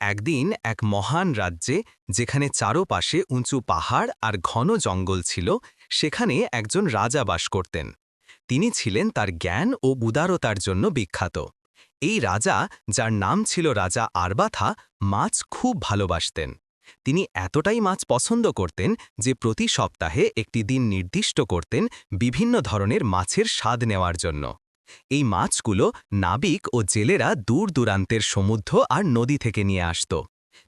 একদিন এক মহান রাজ্যে, যেখানে চারপাশে উঁচু পাহাড় আর ঘন জঙ্গল ছিল, সেখানে একজন রাজা বাস করতেন। তিনি ছিলেন তার জ্ঞান ও উদারতার জন্য বিখ্যাত। এই রাজা, যার নাম ছিল রাজা আরবাথা, মাছ খুব ভালোবাসতেন। তিনি এতটাই মাছ পছন্দ করতেন যে প্রতি সপ্তাহে একটি দিন নির্দিষ্ট করতেন বিভিন্ন ধরনের মাছের স্বাদ নেওয়ার জন্য। এই মাছগুলো নাবিক ও জেলেরা দূর দূরান্তের সমুদ্র আর নদী থেকে নিয়ে আসত।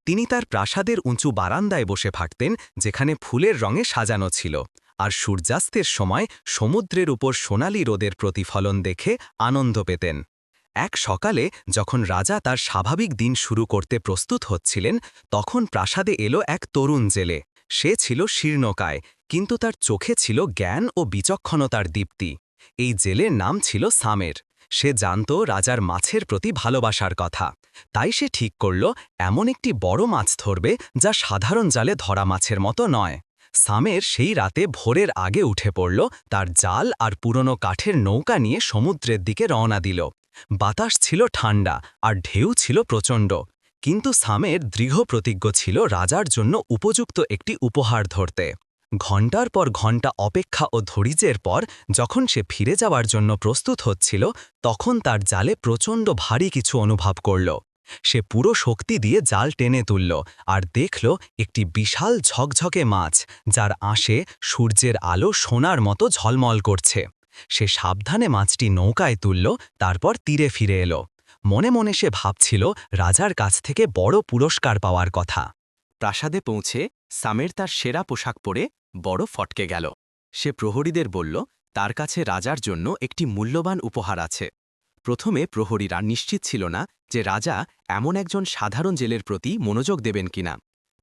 তিনি তার প্রাসাদের উঁচু বারান্দায় বসে থাকতেন, যেখানে ফুলের রঙে সাজানো ছিল। আর সূর্যাস্তের সময় সমুদ্রের উপর সোনালি রোদের প্রতিফলন দেখে আনন্দ পেতেন। এক সকালে যখন রাজা তার স্বাভাবিক দিন শুরু করতে প্রস্তুত হচ্ছিলেন, তখন প্রাসাদে এলো এক তরুণ জেলে। সে ছিল শীর্ণকায়, কিন্তু তার চোখে ছিল জ্ঞান ও বিচক্ষণতার দীপ্তি। এই জেলের নাম ছিল সামের। সে জানত রাজার মাছের প্রতি ভালোবাসার কথা। তাই সে ঠিক করল, এমন একটি বড় মাছ ধরবে যা সাধারণ জালে ধরা মাছের মতো নয়। সামের সেই রাতে ভোরের আগে উঠে পড়ল, তার জাল আর পুরনো কাঠের নৌকা নিয়ে সমুদ্রের দিকে রওনা দিল। বাতাস ছিল ঠান্ডা আর ঢেউ ছিল প্রচণ্ড। কিন্তু সামের দৃঢ় প্রতিজ্ঞ ছিল রাজার জন্য উপযুক্ত একটি উপহার ধরতে। ঘণ্টার পর ঘণ্টা অপেক্ষা ও ধৈর্যের পর যখন সে ফিরে যাওয়ার জন্য প্রস্তুত হচ্ছিল, তখন তার জালে প্রচণ্ড ভারী কিছু অনুভব করল। সে পুরো শক্তি দিয়ে জাল টেনে তুলল আর দেখল একটি বিশাল ঝকঝকে মাছ, যার আশে সূর্যের আলো সোনার মতো ঝলমল করছে। সে সাবধানে মাছটি নৌকায় তুলল, তারপর তীরে ফিরে এলো। মনে মনে সে ভাবছিল, রাজার কাছ থেকে বড় পুরস্কার পাওয়ার কথা। প্রাসাদে পৌঁছে সামের তার সেরা পোশাক পরে বড় ফটকে গেল। সে প্রহরীদের বলল, তার কাছে রাজার জন্য একটি মূল্যবান উপহার আছে। প্রথমে প্রহরীরা নিশ্চিত ছিল না যে রাজা এমন একজন সাধারণ জেলের প্রতি মনোযোগ দেবেন কিনা।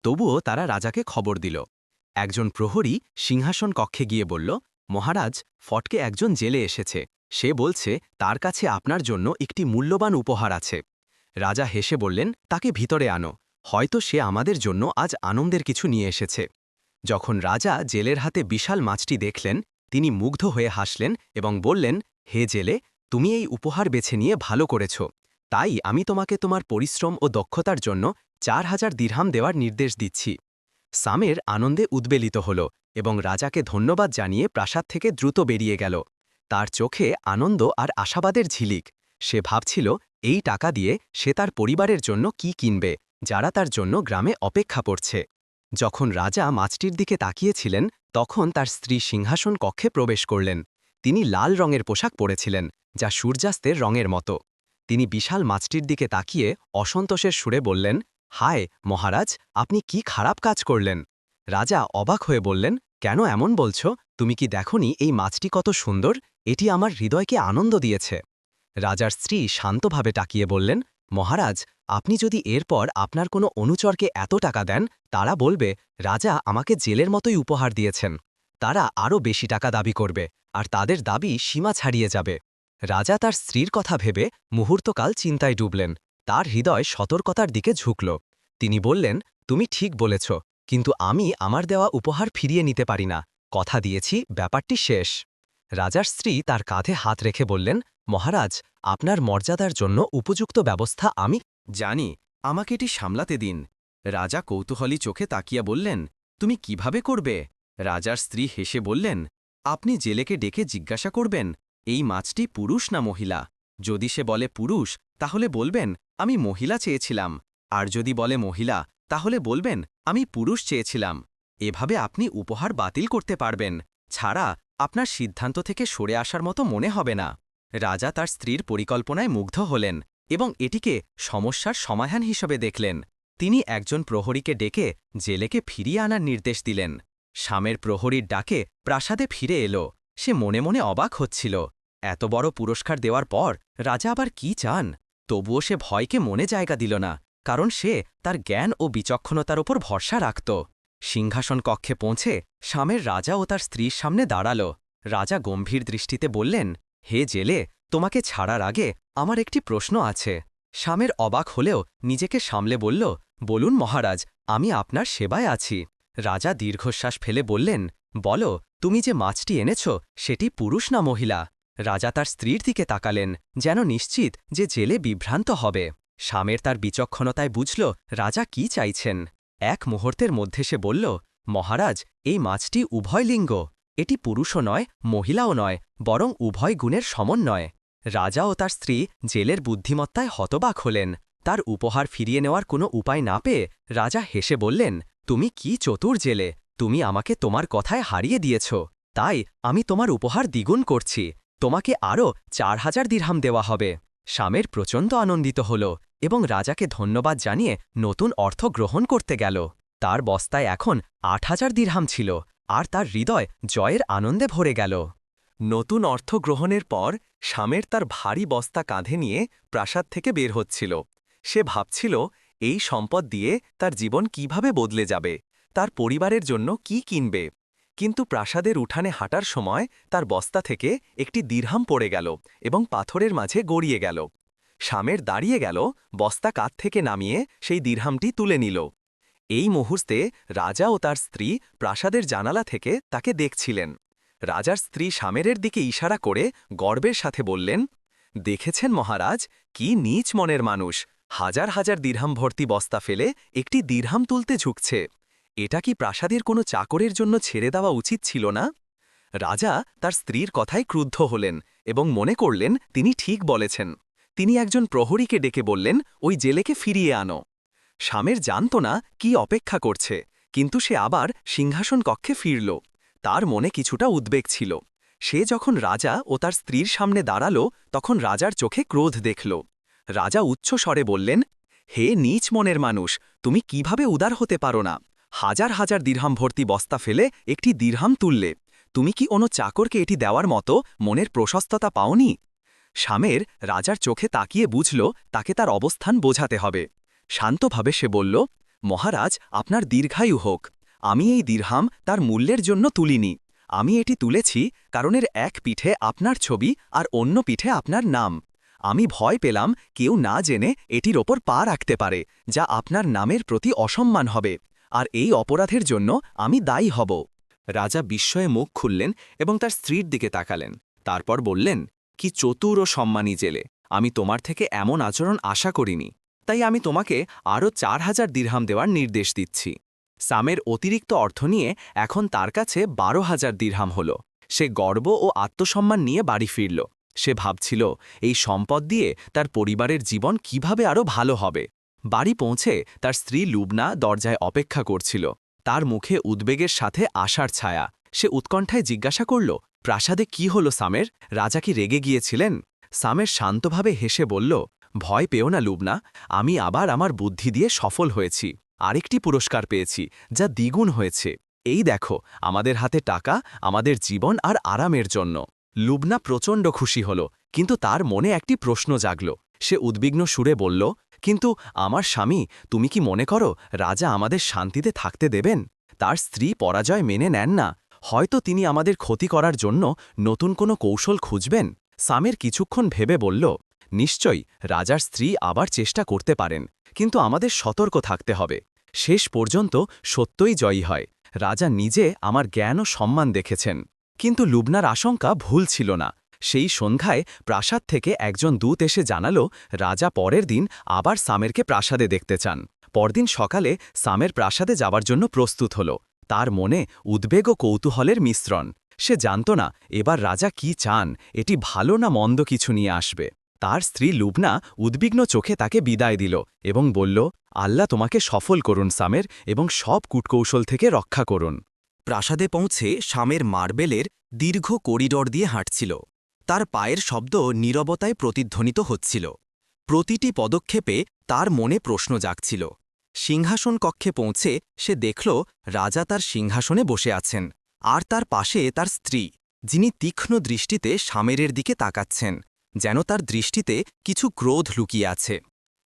তবুও তারা রাজাকে খবর দিল। একজন প্রহরী সিংহাসন কক্ষে গিয়ে বলল, মহারাজ, ফটকে একজন জেলে এসেছে। সে বলছে, তার কাছে আপনার জন্য একটি মূল্যবান উপহার আছে। রাজা হেসে বললেন, তাকে ভিতরে আনো। হয়তো সে আমাদের জন্য আজ আনন্দের কিছু নিয়ে এসেছে। যখন রাজা জেলের হাতে বিশাল মাছটি দেখলেন, তিনি মুগ্ধ হয়ে হাসলেন এবং বললেন, হে জেলে, তুমি এই উপহার বেছে নিয়ে ভালো করেছ। তাই আমি তোমাকে তোমার পরিশ্রম ও দক্ষতার জন্য চার হাজার দিরহাম দেওয়ার নির্দেশ দিচ্ছি। সামের আনন্দে উদ্বেলিত হল এবং রাজাকে ধন্যবাদ জানিয়ে প্রাসাদ থেকে দ্রুত বেরিয়ে গেল। তার চোখে আনন্দ আর আশাবাদের ঝিলিক। সে ভাবছিল, এই টাকা দিয়ে সে তার পরিবারের জন্য কি কিনবে, যারা তার জন্য গ্রামে অপেক্ষা করছে। যখন রাজা মাছটির দিকে তাকিয়েছিলেন, তখন তার স্ত্রী সিংহাসন কক্ষে প্রবেশ করলেন। তিনি লাল রঙের পোশাক পরেছিলেন, যা সূর্যাস্তের রঙের মতো। তিনি বিশাল মাছটির দিকে তাকিয়ে অসন্তোষের সুরে বললেন, হায়, মহারাজ, আপনি কি খারাপ কাজ করলেন? রাজা অবাক হয়ে বললেন, কেন এমন বলছ? তুমি কি দেখনি এই মাছটি কত সুন্দর? এটি আমার হৃদয়কে আনন্দ দিয়েছে। রাজার স্ত্রী শান্তভাবে টাকিয়ে বললেন, মহারাজ আপনি যদি এরপর আপনার কোনো অনুচরকে এত টাকা দেন, তারা বলবে, রাজা আমাকে জেলের মতোই উপহার দিয়েছেন। তারা আরও বেশি টাকা দাবি করবে, আর তাদের দাবি সীমা ছাড়িয়ে যাবে। রাজা তার স্ত্রীর কথা ভেবে মুহূর্তকাল চিন্তায় ডুবলেন। তার হৃদয় সতর্কতার দিকে ঝুঁকল। তিনি বললেন, তুমি ঠিক বলেছ, কিন্তু আমি আমার দেওয়া উপহার ফিরিয়ে নিতে পারি না। কথা দিয়েছি, ব্যাপারটি শেষ। রাজার স্ত্রী তার কাঁধে হাত রেখে বললেন, মহারাজ, আপনার মর্যাদার জন্য উপযুক্ত ব্যবস্থা আমি জানি, আমাকে এটি সামলাতে দিন। রাজা কৌতূহলী চোখে তাকিয়া বললেন, তুমি কীভাবে করবে? রাজার স্ত্রী হেসে বললেন, আপনি জেলেকে ডেকে জিজ্ঞাসা করবেন, এই মাছটি পুরুষ না মহিলা? যদি সে বলে পুরুষ, তাহলে বলবেন, আমি মহিলা চেয়েছিলাম। আর যদি বলে মহিলা, তাহলে বলবেন, আমি পুরুষ চেয়েছিলাম। এভাবে আপনি উপহার বাতিল করতে পারবেন। ছাড়া, আপনার সিদ্ধান্ত থেকে সরে আসার মতো মনে হবে না। রাজা তার স্ত্রীর পরিকল্পনায় মুগ্ধ হলেন। এবং এটিকে সমস্যার সমাধান হিসেবে দেখলেন। তিনি একজন প্রহরীকে ডেকে জেলেকে ফিরিয়ে আনার নির্দেশ দিলেন। স্বামের প্রহরীর ডাকে প্রাসাদে ফিরে এলো। সে মনে মনে অবাক হচ্ছিল। এত বড় পুরস্কার দেওয়ার পর রাজা আবার কি চান? তবুও সে ভয়কে মনে জায়গা দিল না, কারণ সে তার জ্ঞান ও বিচক্ষণতার ওপর ভরসা রাখত। সিংহাসন কক্ষে পৌঁছে স্বামের রাজা ও তার স্ত্রীর সামনে দাঁড়াল। রাজা গম্ভীর দৃষ্টিতে বললেন, হে জেলে তোমাকে ছাড়ার আগে আমার একটি প্রশ্ন আছে। স্বামের অবাক হলেও নিজেকে সামলে বলল, বলুন মহারাজ, আমি আপনার সেবায় আছি। রাজা দীর্ঘশ্বাস ফেলে বললেন, বলো, তুমি যে মাছটি এনেছ, সেটি পুরুষ না মহিলা? রাজা তার স্ত্রীর দিকে তাকালেন, যেন নিশ্চিত যে জেলে বিভ্রান্ত হবে। স্বামের তার বিচক্ষণতায় বুঝল, রাজা কি চাইছেন? এক মুহূর্তের মধ্যে সে বলল, মহারাজ, এই মাছটি উভয় লিঙ্গ। এটি পুরুষও নয়, মহিলাও নয়, বরং উভয় গুণের সমন্বয়। রাজা ও তার স্ত্রী জেলের বুদ্ধিমত্তায় হতবাক হলেন। তার উপহার ফিরিয়ে নেওয়ার কোনো উপায় না পেয়ে রাজা হেসে বললেন, তুমি কি চতুর জেলে? তুমি আমাকে তোমার কথায় হারিয়ে দিয়েছ। তাই আমি তোমার উপহার দ্বিগুণ করছি। তোমাকে আরও চার হাজার দিরহাম দেওয়া হবে। স্বামের প্রচণ্ড আনন্দিত হল এবং রাজাকে ধন্যবাদ জানিয়ে নতুন অর্থ গ্রহণ করতে গেল। তার বস্তায় এখন আট হাজার দিরহাম ছিল। আর তার হৃদয় জয়ের আনন্দে ভরে গেল। নতুন অর্থ গ্রহণের পর স্বামের তার ভারী বস্তা কাঁধে নিয়ে প্রাসাদ থেকে বের হচ্ছিল। সে ভাবছিল, এই সম্পদ দিয়ে তার জীবন কীভাবে বদলে যাবে? তার পরিবারের জন্য কি কিনবে? কিন্তু প্রাসাদের উঠানে হাঁটার সময় তার বস্তা থেকে একটি দীর্হাম পড়ে গেল এবং পাথরের মাঝে গড়িয়ে গেল। স্বামের দাঁড়িয়ে গেল, বস্তা কাত থেকে নামিয়ে সেই দীর্হামটি তুলে নিল। এই মুহূর্তে রাজা ও তার স্ত্রী প্রাসাদের জানালা থেকে তাকে দেখছিলেন। রাজার স্ত্রী স্বামেরের দিকে ইশারা করে গর্বের সাথে বললেন, দেখেছেন মহারাজ, কি নীচ মনের মানুষ। হাজার হাজার দীর্হাম ভর্তি বস্তা ফেলে একটি দীর্হাম তুলতে ঝুঁকছে। এটা কি প্রাসাদের কোনো চাকরের জন্য ছেড়ে দেওয়া উচিত ছিল না? রাজা তার স্ত্রীর কথায় ক্রুদ্ধ হলেন এবং মনে করলেন, তিনি ঠিক বলেছেন। তিনি একজন প্রহরীকে ডেকে বললেন, ওই জেলেকে ফিরিয়ে আনো। স্বামের জানত না কি অপেক্ষা করছে, কিন্তু সে আবার সিংহাসন কক্ষে ফিরল। তার মনে কিছুটা উদ্বেগ ছিল। সে যখন রাজা ও তার স্ত্রীর সামনে দাঁড়াল, তখন রাজার চোখে ক্রোধ দেখল। রাজা উচ্চ স্বরে বললেন, হে নীচ মনের মানুষ, তুমি কীভাবে উদার হতে পারো না? হাজার হাজার দীর্হাম ভর্তি বস্তা ফেলে একটি দীর্হাম তুললে। তুমি কি অন্য চাকরকে এটি দেওয়ার মতো মনের প্রশস্ততা পাওনি? স্বামের রাজার চোখে তাকিয়ে বুঝল, তাকে তার অবস্থান বোঝাতে হবে। শান্তভাবে সে বলল, মহারাজ, আপনার দীর্ঘায়ু হোক। আমি এই দীর্হাম তার মূল্যের জন্য তুলিনি। আমি এটি তুলেছি কারণের এক পিঠে আপনার ছবি আর অন্য পিঠে আপনার নাম। আমি ভয় পেলাম কেউ না জেনে এটির ওপর পা রাখতে পারে, যা আপনার নামের প্রতি অসম্মান হবে। আর এই অপরাধের জন্য আমি দায়ী হব। রাজা বিস্ময়ে মুখ খুললেন এবং তার স্ত্রীর দিকে তাকালেন। তারপর বললেন, কি চতুর ও সম্মানী জেলে। আমি তোমার থেকে এমন আচরণ আশা করিনি। তাই আমি তোমাকে আরও চার হাজার দিরহাম দেওয়ার নির্দেশ দিচ্ছি। সামের অতিরিক্ত অর্থ নিয়ে এখন তার কাছে বারো হাজার দিরহাম হল। সে গর্ব ও আত্মসম্মান নিয়ে বাড়ি ফিরল। সে ভাবছিল, এই সম্পদ দিয়ে তার পরিবারের জীবন কীভাবে আরও ভালো হবে? বাড়ি পৌঁছে তার স্ত্রী লুবনা দরজায় অপেক্ষা করছিল। তার মুখে উদ্বেগের সাথে আশার ছায়া। সে উৎকণ্ঠায় জিজ্ঞাসা করল, প্রাসাদে কি হল সামের? রাজা কি রেগে গিয়েছিলেন? সামের শান্তভাবে হেসে বলল ভয় পেও না, লুবনা। আমি আবার আমার বুদ্ধি দিয়ে সফল হয়েছি। আরেকটি পুরস্কার পেয়েছি, যা দ্বিগুণ হয়েছে। এই দেখো, আমাদের হাতে টাকা, আমাদের জীবন আর আরামের জন্য। লুবনা প্রচণ্ড খুশি হল, কিন্তু তার মনে একটি প্রশ্ন জাগল। সে উদ্বিগ্ন সুরে বলল, কিন্তু আমার স্বামী, তুমি কি মনে করো রাজা আমাদের শান্তিতে থাকতে দেবেন? তার স্ত্রী পরাজয় মেনে নেন না। হয়তো তিনি আমাদের ক্ষতি করার জন্য নতুন কোনো কৌশল খুঁজবেন? সামের কিছুক্ষণ ভেবে বলল নিশ্চয়ই রাজার স্ত্রী আবার চেষ্টা করতে পারেন, কিন্তু আমাদের সতর্ক থাকতে হবে। শেষ পর্যন্ত সত্যই জয়ী হয়। রাজা নিজে আমার জ্ঞান ও সম্মান দেখেছেন, কিন্তু লুবনার আশঙ্কা ভুল ছিল না। সেই সন্ধ্যায় প্রাসাদ থেকে একজন দূত এসে জানালো, রাজা পরের দিন আবার সামেরকে প্রাসাদে দেখতে চান। পরদিন সকালে সামের প্রাসাদে যাবার জন্য প্রস্তুত হল। তার মনে উদ্বেগ ও কৌতূহলের মিশ্রণ। সে জানত না, এবার রাজা কি চান, এটি ভালো না মন্দ কিছু নিয়ে আসবে। তার স্ত্রী লুবনা উদ্বিগ্ন চোখে তাকে বিদায় দিল এবং বলল, আল্লাহ তোমাকে সফল করুন সামের এবং সব কূটকৌশল থেকে রক্ষা করুন। প্রাসাদে পৌঁছে শামের মার্বেলের দীর্ঘ করিডর দিয়ে হাঁটছিল। তার পায়ের শব্দ নীরবতায় প্রতিধ্বনিত হচ্ছিল। প্রতিটি পদক্ষেপে তার মনে প্রশ্ন জাগছিল। সিংহাসন কক্ষে পৌঁছে সে দেখল, রাজা তার সিংহাসনে বসে আছেন আর তার পাশে তার স্ত্রী, যিনি তীক্ষ্ণ দৃষ্টিতে সামেরের দিকে তাকাচ্ছেন। যেন তার দৃষ্টিতে কিছু ক্রোধ লুকিয়ে আছে।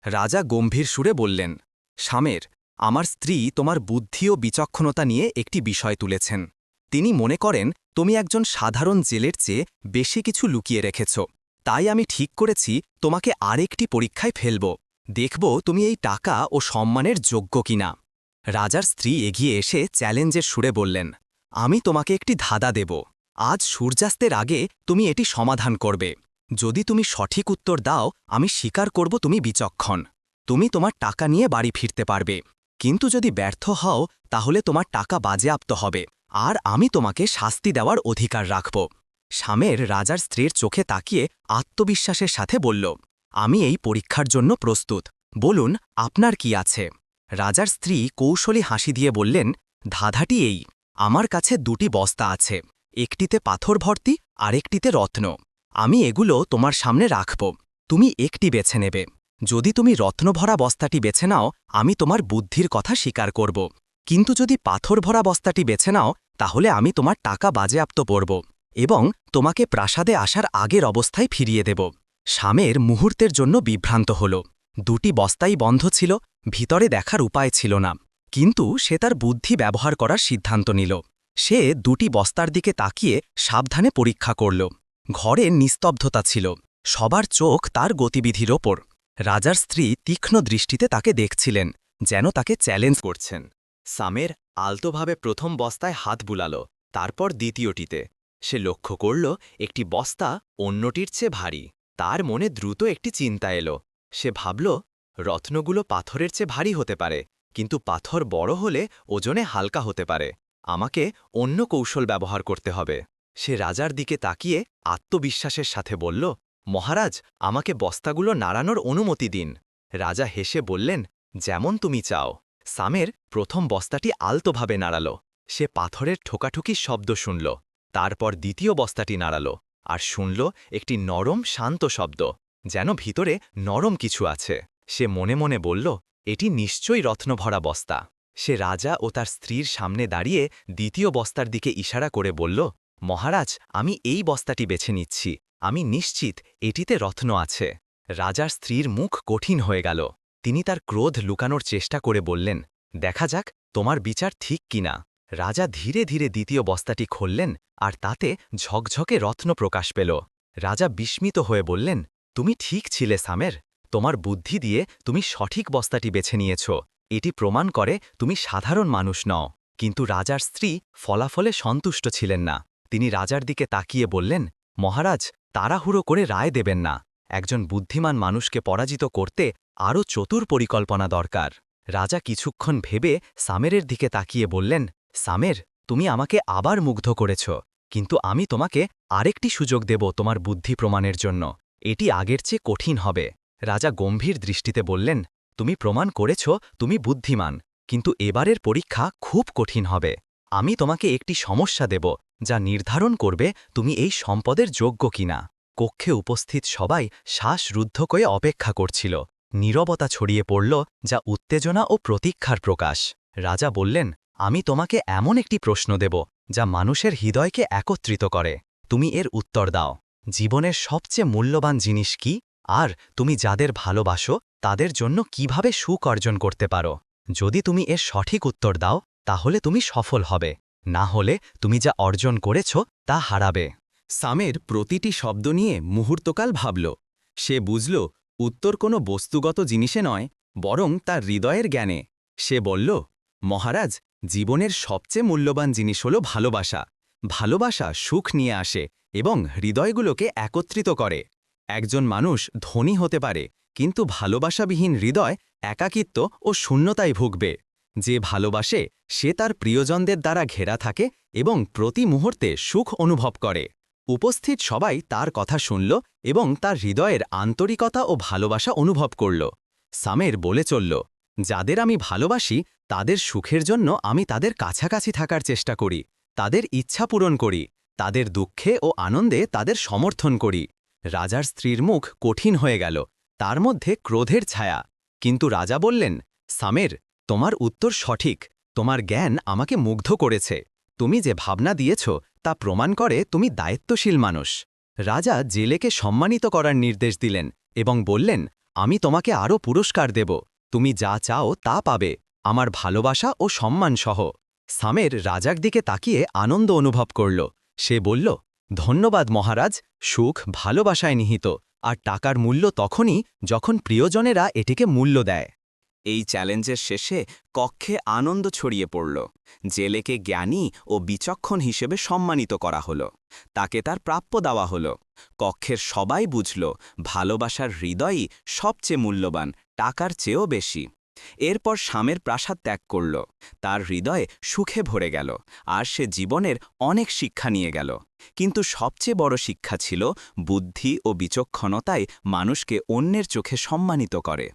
রাজা গম্ভীর সুরে বললেন, স্বামের, আমার স্ত্রী তোমার বুদ্ধি ও বিচক্ষণতা নিয়ে একটি বিষয় তুলেছেন। তিনি মনে করেন, তুমি একজন সাধারণ জেলের চেয়ে বেশি কিছু লুকিয়ে রেখেছ। তাই আমি ঠিক করেছি, তোমাকে আরেকটি পরীক্ষায় ফেলব। দেখব তুমি এই টাকা ও সম্মানের যোগ্য কিনা। রাজার স্ত্রী এগিয়ে এসে চ্যালেঞ্জের সুরে বললেন, আমি তোমাকে একটি ধাঁধা দেব। আজ সূর্যাস্তের আগে তুমি এটি সমাধান করবে। যদি তুমি সঠিক উত্তর দাও, আমি স্বীকার করব তুমি বিচক্ষণ। তুমি তোমার টাকা নিয়ে বাড়ি ফিরতে পারবে। কিন্তু যদি ব্যর্থ হও, তাহলে তোমার টাকা বাজেয়াপ্ত হবে। আর আমি তোমাকে শাস্তি দেওয়ার অধিকার রাখব। স্বামের রাজার স্ত্রীর চোখে তাকিয়ে আত্মবিশ্বাসের সাথে বলল, আমি এই পরীক্ষার জন্য প্রস্তুত। বলুন, আপনার কি আছে? রাজার স্ত্রী কৌশলী হাসি দিয়ে বললেন, ধাঁধাটি এই। আমার কাছে দুটি বস্তা আছে। একটিতে পাথর ভর্তি, আরেকটিতে রত্ন। আমি এগুলো তোমার সামনে রাখব। তুমি একটি বেছে নেবে। যদি তুমি রত্নভরা বস্তাটি বেছে নাও, আমি তোমার বুদ্ধির কথা স্বীকার করব। কিন্তু যদি পাথর ভরা বস্তাটি বেছে নাও, তাহলে আমি তোমার টাকা বাজেয়াপ্ত পড়ব এবং তোমাকে প্রাসাদে আসার আগের অবস্থায় ফিরিয়ে দেব। স্বামের মুহূর্তের জন্য বিভ্রান্ত হল। দুটি বস্তাই বন্ধ ছিল, ভিতরে দেখার উপায় ছিল না। কিন্তু সে তার বুদ্ধি ব্যবহার করার সিদ্ধান্ত নিল। সে দুটি বস্তার দিকে তাকিয়ে সাবধানে পরীক্ষা করল। ঘরে নিস্তব্ধতা ছিল। সবার চোখ তার গতিবিধির ওপর। রাজার স্ত্রী তীক্ষ্ণ দৃষ্টিতে তাকে দেখছিলেন, যেন তাকে চ্যালেঞ্জ করছেন। সামের আলতোভাবে প্রথম বস্তায় হাত বুলাল, তারপর দ্বিতীয়টিতে। সে লক্ষ্য করল, একটি বস্তা অন্যটির চেয়ে ভারী। তার মনে দ্রুত একটি চিন্তা এলো। সে ভাবল, রত্নগুলো পাথরের চেয়ে ভারী হতে পারে, কিন্তু পাথর বড় হলে ওজনে হালকা হতে পারে। আমাকে অন্য কৌশল ব্যবহার করতে হবে। সে রাজার দিকে তাকিয়ে আত্মবিশ্বাসের সাথে বলল, মহারাজ, আমাকে বস্তাগুলো নাড়ানোর অনুমতি দিন। রাজা হেসে বললেন, যেমন তুমি চাও। সামের প্রথম বস্তাটি আলতোভাবে নাড়াল। সে পাথরের ঠোকাঠুকি শব্দ শুনল, তারপর দ্বিতীয় বস্তাটি নাড়াল আর শুনল একটি নরম, শান্ত শব্দ, যেন ভিতরে নরম কিছু আছে। সে মনে মনে বলল, এটি নিশ্চয়ই রত্নভরা বস্তা। সে রাজা ও তার স্ত্রীর সামনে দাঁড়িয়ে দ্বিতীয় বস্তার দিকে ইশারা করে বলল মহারাজ, আমি এই বস্তাটি বেছে নিচ্ছি। আমি নিশ্চিত এটিতে রত্ন আছে। রাজার স্ত্রীর মুখ কঠিন হয়ে গেল। তিনি তার ক্রোধ লুকানোর চেষ্টা করে বললেন, দেখা যাক তোমার বিচার ঠিক কিনা। রাজা ধীরে ধীরে দ্বিতীয় বস্তাটি খুললেন আর তাতে ঝকঝকে রত্ন প্রকাশ পেল। রাজা বিস্মিত হয়ে বললেন, তুমি ঠিক ছিলে, সামের। তোমার বুদ্ধি দিয়ে তুমি সঠিক বস্তাটি বেছে নিয়েছ। এটি প্রমাণ করে তুমি সাধারণ মানুষ নও। কিন্তু রাজার স্ত্রী ফলাফলে সন্তুষ্ট ছিলেন না। তিনি রাজার দিকে তাকিয়ে বললেন, মহারাজ, তাড়াহুড়ো করে রায় দেবেন না। একজন বুদ্ধিমান মানুষকে পরাজিত করতে আরও চতুর পরিকল্পনা দরকার। রাজা কিছুক্ষণ ভেবে সামেরের দিকে তাকিয়ে বললেন, সামের, তুমি আমাকে আবার মুগ্ধ করেছ, কিন্তু আমি তোমাকে আরেকটি সুযোগ দেব তোমার বুদ্ধি প্রমাণের জন্য। এটি আগের চেয়ে কঠিন হবে। রাজা গম্ভীর দৃষ্টিতে বললেন, তুমি প্রমাণ করেছ, তুমি বুদ্ধিমান, কিন্তু এবারের পরীক্ষা খুব কঠিন হবে। আমি তোমাকে একটি সমস্যা দেব যা নির্ধারণ করবে তুমি এই সম্পদের যোগ্য কিনা। কক্ষে উপস্থিত সবাই শ্বাস রুদ্ধ করে অপেক্ষা করছিল। নীরবতা ছড়িয়ে পড়ল, যা উত্তেজনা ও প্রতীক্ষার প্রকাশ। রাজা বললেন, আমি তোমাকে এমন একটি প্রশ্ন দেব, যা মানুষের হৃদয়কে একত্রিত করে। তুমি এর উত্তর দাও। জীবনের সবচেয়ে মূল্যবান জিনিস কি? আর তুমি যাদের ভালোবাসো, তাদের জন্য কীভাবে সুখ অর্জন করতে পারো? যদি তুমি এর সঠিক উত্তর দাও, তাহলে তুমি সফল হবে। না হলে তুমি যা অর্জন করেছ তা হারাবে। সামের প্রতিটি শব্দ নিয়ে মুহূর্তকাল ভাবল। সে বুঝল, উত্তর কোনো বস্তুগত জিনিসে নয়, বরং তার হৃদয়ের জ্ঞানে। সে বলল, মহারাজ, জীবনের সবচেয়ে মূল্যবান জিনিস হল ভালোবাসা। ভালোবাসা সুখ নিয়ে আসে এবং হৃদয়গুলোকে একত্রিত করে। একজন মানুষ ধনী হতে পারে, কিন্তু ভালোবাসাবিহীন হৃদয়, একাকিত্ব ও শূন্যতায় ভুগবে। যে ভালোবাসে, সে তার প্রিয়জনদের দ্বারা ঘেরা থাকে এবং প্রতি মুহূর্তে সুখ অনুভব করে। উপস্থিত সবাই তার কথা শুনল এবং তার হৃদয়ের আন্তরিকতা ও ভালোবাসা অনুভব করল। সামের বলে চলল, যাদের আমি ভালোবাসি, তাদের সুখের জন্য আমি তাদের কাছাকাছি থাকার চেষ্টা করি, তাদের ইচ্ছা পূরণ করি, তাদের দুঃখে ও আনন্দে তাদের সমর্থন করি। রাজার স্ত্রীর মুখ কঠিন হয়ে গেল, তার মধ্যে ক্রোধের ছায়া। কিন্তু রাজা বললেন, সামের তোমার উত্তর সঠিক। তোমার জ্ঞান আমাকে মুগ্ধ করেছে। তুমি যে ভাবনা দিয়েছ, তা প্রমাণ করে তুমি দায়িত্বশীল মানুষ। রাজা জেলেকে সম্মানিত করার নির্দেশ দিলেন এবং বললেন, আমি তোমাকে আরও পুরস্কার দেব। তুমি যা চাও তা পাবে। আমার ভালোবাসা ও সম্মান সহ। সামের রাজার দিকে তাকিয়ে আনন্দ অনুভব করল। সে বলল, ধন্যবাদ মহারাজ, সুখ ভালোবাসায় নিহিত। আর টাকার মূল্য তখনই যখন প্রিয়জনেরা এটিকে মূল্য দেয়। এই চ্যালেঞ্জের শেষে কক্ষে আনন্দ ছড়িয়ে পড়ল। জেলেকে জ্ঞানী ও বিচক্ষণ হিসেবে সম্মানিত করা হল। তাকে তার প্রাপ্য দেওয়া হল। কক্ষের সবাই বুঝল, ভালোবাসার হৃদয়ই সবচেয়ে মূল্যবান, টাকার চেয়েও বেশি। এরপর স্বামের প্রাসাদ ত্যাগ করল। তার হৃদয়ে সুখে ভরে গেল, আর সে জীবনের অনেক শিক্ষা নিয়ে গেল। কিন্তু সবচেয়ে বড় শিক্ষা ছিল, বুদ্ধি ও বিচক্ষণতায় মানুষকে অন্যের চোখে সম্মানিত করে।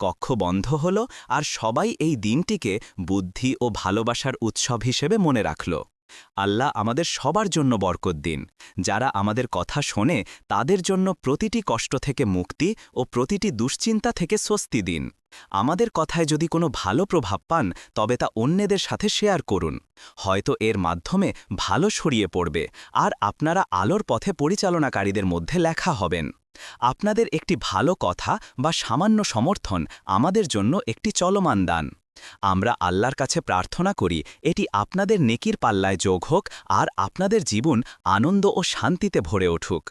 কক্ষ বন্ধ হল আর সবাই এই দিনটিকে বুদ্ধি ও ভালোবাসার উৎসব হিসেবে মনে রাখল। আল্লাহ আমাদের সবার জন্য বরকত দিন। যারা আমাদের কথা শোনে, তাদের জন্য প্রতিটি কষ্ট থেকে মুক্তি ও প্রতিটি দুশ্চিন্তা থেকে স্বস্তি দিন। আমাদের কথায় যদি কোনো ভালো প্রভাব পান, তবে তা অন্যদের সাথে শেয়ার করুন। হয়তো এর মাধ্যমে ভালো সরিয়ে পড়বে, আর আপনারা আলোর পথে পরিচালনাকারীদের মধ্যে লেখা হবেন। আপনাদের একটি ভালো কথা বা সামান্য সমর্থন আমাদের জন্য একটি চলমান দান। আমরা আল্লাহর কাছে প্রার্থনা করি, এটি আপনাদের নেকির পাল্লায় যোগ হোক আর আপনাদের জীবন আনন্দ ও শান্তিতে ভরে উঠুক।